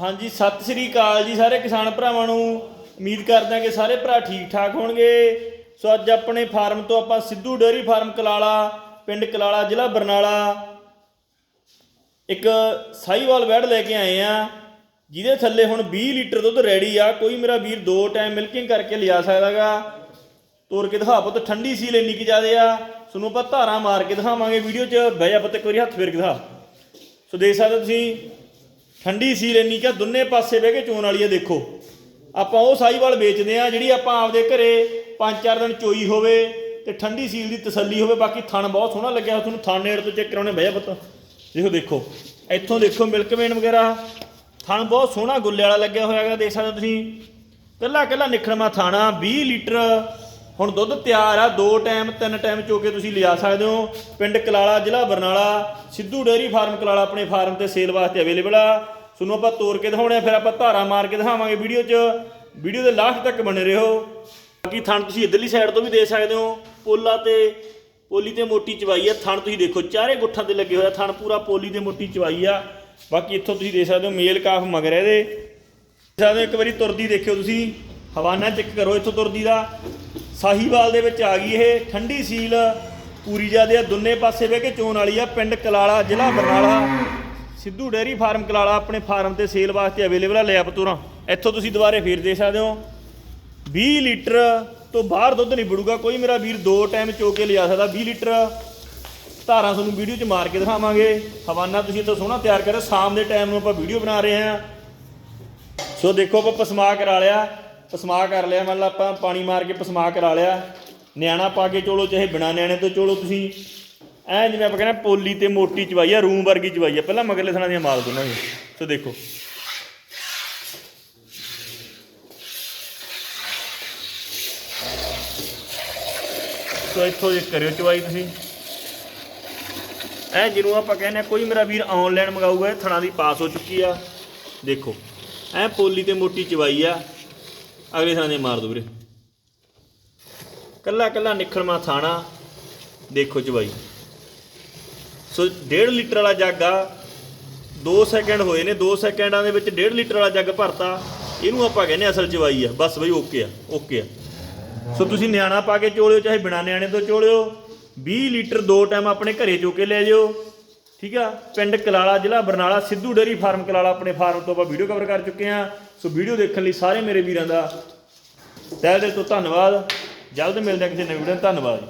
ਹਾਂਜੀ, ਸਤਿ ਸ੍ਰੀ ਅਕਾਲ ਜੀ ਸਾਰੇ ਕਿਸਾਨ ਭਰਾਵਾਂ ਨੂੰ। ਉਮੀਦ ਕਰਦੇ ਹਾਂ ਕਿ ਸਾਰੇ ਭਰਾ ਠੀਕ ਠਾਕ ਹੋਣਗੇ। ਸੋ ਅੱਜ ਆਪਣੇ ਫਾਰਮ ਤੋਂ ਆਪਾਂ ਸਿੱਧੂ ਡੇਅਰੀ ਫਾਰਮ ਕਲਾਲਾ, ਪਿੰਡ ਕਲਾਲਾ, ਜ਼ਿਲ੍ਹਾ ਬਰਨਾਲਾ ਇੱਕ ਸਾਈਵਾਲ ਵੈੜ ਲੈ ਕੇ ਆਏ ਆ, ਜਿਹਦੇ ਥੱਲੇ ਹੁਣ 20 ਲੀਟਰ ਦੁੱਧ ਰੈਡੀ ਆ। ਕੋਈ ਮੇਰਾ ਵੀਰ ਦੋ ਟਾਈਮ ਮਿਲਕਿੰਗ ਕਰਕੇ ਲਿਆ ਸਕਦਾਗਾ। ਤੋਰ ਕੇ ਦਿਖਾ ਪੁੱਤ, ਠੰਡੀ ਸੀਲ ਇੰਨੀ ਕਿ ਜ਼ਿਆਦੇ ਆ। ਤੁਹਾਨੂੰ ਆਪਾਂ ਧਾਰਾਂ ਮਾਰ ਕੇ ਦਿਖਾਵਾਂਗੇ ਵੀਡੀਓ 'ਚ। ਬਹਿ ਜਾ ਪੁੱਤ, ਇੱਕ ਵਾਰੀ ਹੱਥ ਫੇਰ ਕੇ ਦਿਖਾ। ਸੋ ਦੇਖ ਸਕਦੇ ਤੁਸੀਂ ਠੰਡੀ ਸੀਲ ਇੰਨੀ ਕਿ ਦੋਨੇ ਪਾਸੇ ਬਹਿ ਕੇ ਚੋਣ ਵਾਲੀ ਆ ਦੇਖੋ। ਆਪਾਂ ਉਹ ਸਾਈਵਾਲ ਵੇਚਦੇ ਆ ਜਿਹੜੀ ਆਪਾਂ ਆਪਦੇ ਘਰੇ 5-4 ਦਿਨ ਚੋਈ ਹੋਵੇ ਤੇ ਠੰਡੀ ਸੀਲ ਦੀ ਤਸੱਲੀ ਹੋਵੇ ਬਾਕੀ ਥਣ ਬਹੁਤ ਸੋਹਣਾ ਲੱਗਿਆ ਹੋਇਆ, ਤੁਹਾਨੂੰ ਥਣ ਨੇੜ ਤੋਂ ਚੈੱਕ ਕਰਾਉਣੇ ਬਹਿ ਜਾ ਪੁੱਤ। ਦੇਖੋ ਦੇਖੋ। ਇੱਥੋਂ ਦੇਖੋ ਮਿਲਕ ਵੇਨ ਵਗੈਰਾ। ਥਣ ਬਹੁਤ ਸੋਹਣਾ ਗੁੱਲੇ ਵਾਲਾ ਲੱਗਿਆ ਹੋਇਆ ਹੈਗਾ ਦੇਖ ਸਕਦੇ ਹੋ ਤੁਸੀਂ। ਕੱਲਾ ਕੱਲਾ ਨਿਖੜਮਾ ਥਾਣਾ 20 ਲੀਟਰ ਹੁਣ ਦੁੱਧ ਤਿਆਰ ਆ, ਦੋ ਟਾਈਮ, ਤਿੰਨ ਟਾਈਮ ਚੋ ਕੇ ਤੁਸੀਂ ਲਿਜਾ ਸਕਦੇ ਹੋ। ਪਿੰਡ ਕਲਾਲਾ, ਜ਼ਿਲ੍ਹਾ ਬਰਨਾਲਾ, ਸਿੱਧੂ ਡੇਅਰੀ ਫਾਰਮ ਕਲਾਲਾ ਆਪਣੇ ਫਾਰਮ ਤੇ ਸੇਲ ਵਾਸਤੇ ਅਵੇਲੇਬਲ ਆ। ਤੁਹਾਨੂੰ ਆਪਾਂ ਤੋਰ ਕੇ ਦਿਖਾਉਣੇ ਆ, ਫਿਰ ਆਪਾਂ ਧਾਰਾ ਮਾਰ ਕੇ ਦਿਖਾਵਾਂਗੇ ਵੀਡੀਓ 'ਚ। ਵੀਡੀਓ ਦੇ ਲਾਸਟ ਤੱਕ ਬਣੇ ਰਹੋ। ਬਾਕੀ ਥਣ ਤੁਸੀਂ ਇਧਰਲੀ ਸਾਈਡ ਤੋਂ ਵੀ ਦੇ ਸਕਦੇ ਹੋ। ਪੋਲਾ ਤੇ ਪੋਲੀ ਤੇ ਮੋਟੀ ਚਵਾਈ ਆ। ਥਣ ਤੁਸੀਂ ਦੇਖੋ, ਚਾਰੇ ਗੁੱਠਾਂ ਤੇ ਲੱਗੇ ਹੋਇਆ ਥਣ ਪੂਰਾ ਪੋਲੀ ਤੇ ਮੋਟੀ ਚਵਾਈ ਆ। ਬਾਕੀ ਇੱਥੋਂ ਤੁਸੀਂ ਦੇ ਸਕਦੇ ਹੋ, ਮੇਲ ਕਾਫ ਮਗਰ ਹੈ ਇਹਦੇ। ਸਕਦੇ ਹੋ, ਇੱਕ ਵਾਰੀ ਤੁਰਦੀ ਦੇਖਿਓ ਤੁਸੀਂ। ਹਵਾਨਾ ਚੈੱਕ ਕਰੋ ਇੱਥੋਂ ਤੁਰਦੀ ਦਾ। ਸਾਹੀਵਾਲ ਦੇ ਵਿੱਚ ਆ ਗਈ ਇਹ ਠੰਡੀ ਸੀਲ ਪੂਰੀ ਜਿਆਦੇ ਦੋਨੇ ਪਾਸੇ ਬਹਿ ਕੇ ਚੋਣ ਵਾਲੀ ਆ, ਪਿੰਡ ਕਲਾਲਾ, ਜ਼ਿਲ੍ਹਾ ਬਰਨਾਲਾ। ਸਿੱਧੂ ਡੇਅਰੀ ਫਾਰਮ ਕਲਾਲਾ ਆਪਣੇ ਫਾਰਮ ਤੇ ਸੇਲ ਵਾਸਤੇ ਅਵੇਲੇਬਲ ਆ, ਲੈ ਪਤੂਰਾ। ਇੱਥੋਂ ਤੁਸੀਂ ਦੁਬਾਰੇ ਫੇਰ ਦੇ ਸਕਦੇ ਹੋ। 20 ਲੀਟਰ ਤੋਂ ਬਾਹਰ ਦੁੱਧ ਨਹੀਂ ਬੜੂਗਾ। ਕੋਈ ਮੇਰਾ ਵੀਰ ਦੋ ਟਾਈਮ ਚੋ ਕੇ ਲਿਜਾ ਸਕਦਾ। 20 ਲੀਟਰ ਧਾਰਾਂ ਤੁਹਾਨੂੰ ਵੀਡੀਓ 'ਚ ਮਾਰ ਕੇ ਦਿਖਾਵਾਂਗੇ। ਹਵਾਨਾ, ਤੁਸੀਂ ਇੱਥੋਂ ਸੋਹਣਾ ਤਿਆਰ ਕਰਿਓ ਸ਼ਾਮ ਦੇ ਟਾਈਮ ਨੂੰ ਆਪਾਂ ਵੀਡੀਓ ਬਣਾ ਰਹੇ ਹਾਂ। ਸੋ ਦੇਖੋ ਆਪਾਂ ਪਸਮਾ ਕਰਾ ਲਿਆ। ਪਸਮਾ ਕਰ ਲਿਆ, ਮੰਨ ਲਾ ਆਪਾਂ ਪਾਣੀ ਮਾਰ ਕੇ ਪਸਮਾ ਕਰਾ ਲਿਆ। ਨਿਆਣਾ ਪਾ ਕੇ ਚੋਲੋ, ਚਾਹੇ ਬਿਨਾ ਨਿਆਣੇ ਤੋਂ ਚੋਲੋ ਤੁਸੀਂ। ਐ ਜਿਵੇਂ ਆਪਾਂ ਕਹਿੰਦੇ ਪੋਲੀ ਤੇ ਮੋਟੀ ਚਵਾਈ ਆ, ਰੂਮ ਵਰਗੀ ਚਵਾਈ ਆ। ਪਹਿਲਾਂ ਮਗਰਲੇ ਥਣਾ ਦੀਆਂ ਮਾਰ ਦੋਨਾਂ ਸੋ। ਦੇਖੋ। ਸੋ ਇੱਥੋਂ ਜੇ ਕਰਿਓ ਚਵਾਈ ਤੁਸੀਂ। ਐ ਜਿਹਨੂੰ ਆਪਾਂ ਕਹਿੰਦੇ ਆ, ਕੋਈ ਮੇਰਾ ਵੀਰ ਆਨਲਾਈਨ ਮੰਗਾਊਗਾ ਥਣਾ ਦੀ ਪਾਸ ਹੋ ਚੁੱਕੀ ਆ। ਦੇਖੋ। ਐ ਪੋਲੀ ਤੇ ਮੋਟੀ ਚਵਾਈ ਆ। ਅਗਲੇ ਥਾਣੇ ਦੇ ਮਾਰ ਦੋ ਵੀਰੇ। ਕੱਲਾ ਕੱਲਾ ਨਿਖੜਮਾ ਥਾਣਾ ਦੇਖੋ ਚਵਾਈ ਸੋ 1.5 ਲੀਟਰ ਵਾਲਾ ਜੱਗ ਆ 2 ਸੈਕਿੰਡ ਹੋਏ ਨੇ 2 ਸੈਕਿੰਡਾਂ ਦੇ ਵਿੱਚ 1.5 ਲੀਟਰ ਵਾਲਾ ਜੱਗ ਭਰਤਾ। ਇਹਨੂੰ ਆਪਾਂ ਕਹਿੰਦੇ ਆ ਅਸਲ ਚਵਾਈ ਆ, ਬਸ ਬਈ ਓਕੇ ਆ ਓਕੇ ਆ। ਸੋ ਤੁਸੀਂ ਨਿਆਣਾ ਪਾ ਕੇ ਚੋਲਿਓ, ਚਾਹੇ ਬਿਨਾ ਨਿਆਣੇ ਤੋਂ ਚੋਲਿਓ। 20 ਲੀਟਰ ਦੋ ਟਾਈਮ ਆਪਣੇ ਘਰੇ ਚੋ ਕੇ ਲੈ ਜਿਓ। ਠੀਕ ਆ? ਪਿੰਡ ਕਲਾਲਾ ਜ਼ਿਲ੍ਹਾ ਬਰਨਾਲਾ, ਸਿੱਧੂ ਡੇਅਰੀ ਫਾਰਮ ਕਲਾਲਾ ਆਪਣੇ ਫਾਰਮ ਤੋਂ ਆਪਾਂ ਵੀਡੀਓ ਕਵਰ ਕਰ ਚੁੱਕੇ ਆ ਸੋ ਵੀਡੀਓ ਦੇਖਣ ਲਈ ਸਾਰੇ ਮੇਰੇ ਵੀਰਾਂ ਦਾ ਤਹਿ ਦਿਲ ਤੋਂ ਧੰਨਵਾਦ। ਜਲਦ ਮਿਲਦੇ ਹਾਂ ਕਿਸੇ ਨਵੀਂ ਵੀਡੀਓ ਧੰਨਵਾਦ।